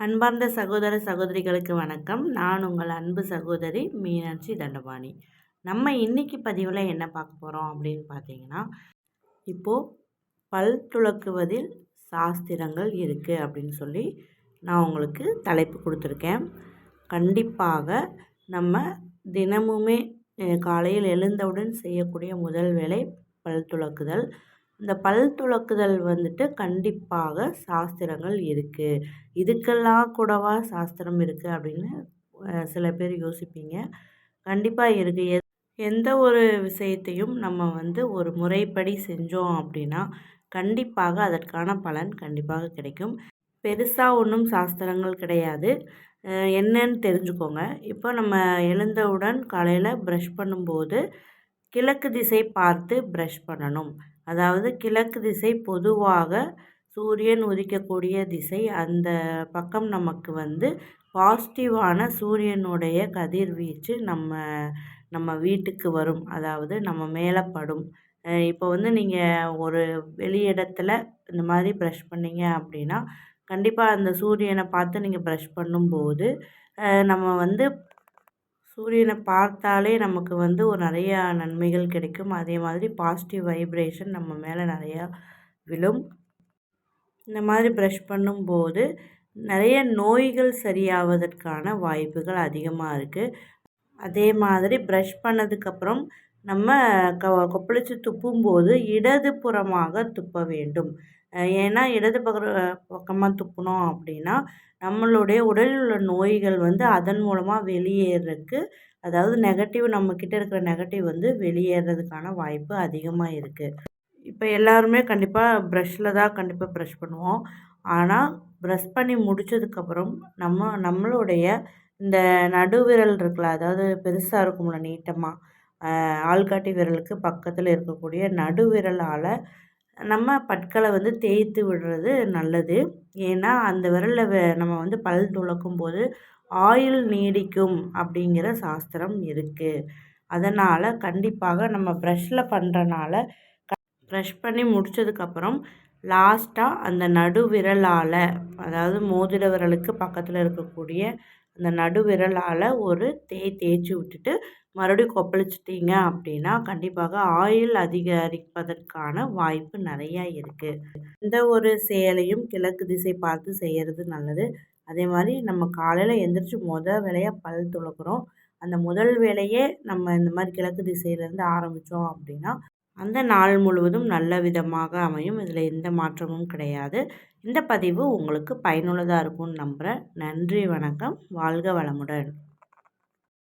அன்பார்ந்த சகோதர சகோதரிகளுக்கு வணக்கம். நான் உங்கள் அன்பு சகோதரி மீனாட்சி தண்டபாணி. நம்ம இன்னைக்கு பதிவில் என்ன பார்க்க போகிறோம் அப்படின்னு பார்த்தீங்கன்னா இப்போது பல் துலக்குவதில் சாஸ்திரங்கள் இருக்குது அப்படின்னு சொல்லி நான் உங்களுக்கு தலைப்பு கொடுத்துருக்கேன். கண்டிப்பாக நம்ம தினமுமே காலையில் எழுந்தவுடன் செய்யக்கூடிய முதல் வேலை பல் துலக்குதல். இந்த பல் துலக்குதல் வந்துட்டு கண்டிப்பாக சாஸ்திரங்கள் இருக்குது இதுக்கெல்லாம் கூடவா சாஸ்திரம் இருக்குது அப்படின்னு சில பேர் யோசிப்பீங்க. கண்டிப்பாக இருக்குது எந்த ஒரு விஷயத்தையும் நம்ம வந்து ஒரு முறைப்படி செஞ்சோம் அப்படின்னா கண்டிப்பாக அதற்கான பலன் கண்டிப்பாக கிடைக்கும். பெருசாக ஒன்றும் சாஸ்திரங்கள் கிடையாது. என்னன்னு தெரிஞ்சுக்கோங்க. இப்போ நம்ம எழுந்தவுடன் காலையில் ப்ரஷ் பண்ணும்போது கிழக்கு திசை பார்த்து ப்ரஷ் பண்ணணும். அதாவது கிழக்கு திசை பொதுவாக சூரியன் உதிக்கக்கூடிய திசை. அந்த பக்கம் நமக்கு வந்து பாசிட்டிவான சூரியனுடைய கதிர்வீச்சு நம்ம நம்ம வீட்டுக்கு வரும். அதாவது நம்ம மேலே படும். இப்போ வந்து நீங்கள் ஒரு வெளி இடத்துல இந்த மாதிரி ப்ரஷ் பண்ணீங்க அப்படின்னா கண்டிப்பாக அந்த சூரியனை பார்த்து நீங்கள் ப்ரஷ் பண்ணும்போது நம்ம வந்து சூரியனை பார்த்தாலே நமக்கு வந்து ஒரு நிறையா நன்மைகள் கிடைக்கும். அதே மாதிரி பாசிட்டிவ் வைப்ரேஷன் நம்ம மேலே நிறையா விழும். இந்த மாதிரி ப்ரஷ் பண்ணும்போது நிறைய நோய்கள் சரியாவதற்கான வாய்ப்புகள் அதிகமாக இருக்குது அதே மாதிரி ப்ரஷ் பண்ணதுக்கப்புறம் நம்ம க கொப்பளிச்சு துப்பும்போது இடது புறமாக துப்ப வேண்டும். ஏன்னா இடது பக்கம் பக்கமாக துப்பினோம் அப்படின்னா நம்மளுடைய உடலில் உள்ள நோய்கள் வந்து அதன் மூலமாக வெளியேறதுக்கு அதாவது நெகட்டிவ் நம்மக்கிட்ட இருக்கிற நெகட்டிவ் வந்து வெளியேறதுக்கான வாய்ப்பு அதிகமாக இருக்குது இப்போ எல்லாருமே கண்டிப்பாக ப்ரஷ்ஷில் தான் கண்டிப்பாக ப்ரஷ் பண்ணுவோம். ஆனால் ப்ரஷ் பண்ணி முடித்ததுக்கப்புறம் நம்ம நம்மளுடைய இந்த நடுவிரல் இருக்குல்ல அதாவது பெருசாக இருக்கும்ல நீட்டமாக ஆள்காட்டி விரலுக்கு பக்கத்தில் இருக்கக்கூடிய நடுவிரலால் நம்ம பற்களை வந்து தேய்த்து விடுறது நல்லது. ஏன்னா அந்த விரலில் நம்ம வந்து பல் துலக்கும் போது ஆயுள் நீடிக்கும் அப்படிங்கிற சாஸ்திரம் இருக்குது அதனால் கண்டிப்பாக நம்ம ப்ரஷ்ஷில் பண்ணுறனால ப்ரஷ் பண்ணி முடித்ததுக்கப்புறம் லாஸ்ட்டாக அந்த நடுவிரலால் அதாவது மோதிர விரலுக்கு பக்கத்தில் இருக்கக்கூடிய அந்த நடுவிரலால் ஒரு தேய் தேய்ச்சி விட்டுட்டு மறுபடியும் கொப்பளிச்சிட்டிங்க அப்படின்னா கண்டிப்பாக ஆயில் அதிகரிப்பதற்கான வாய்ப்பு நிறையா இருக்குது எந்த ஒரு செயலையும் கிழக்கு திசை பார்த்து செய்கிறது நல்லது. அதே மாதிரி நம்ம காலையில் எந்திரிச்சு முத வேலையாக பல் துளக்குறோம். அந்த முதல் வேலையே நம்ம இந்த மாதிரி கிழக்கு திசையிலேருந்து ஆரம்பித்தோம் அப்படின்னா அந்த நாள் முழுவதும் நல்ல விதமாக அமையும். இதில் எந்த மாற்றமும் கிடையாது. இந்த பதிவு உங்களுக்கு பயனுள்ளதாக இருக்கும்னு நம்புகிறேன் நன்றி வணக்கம். வாழ்க வளமுடன்.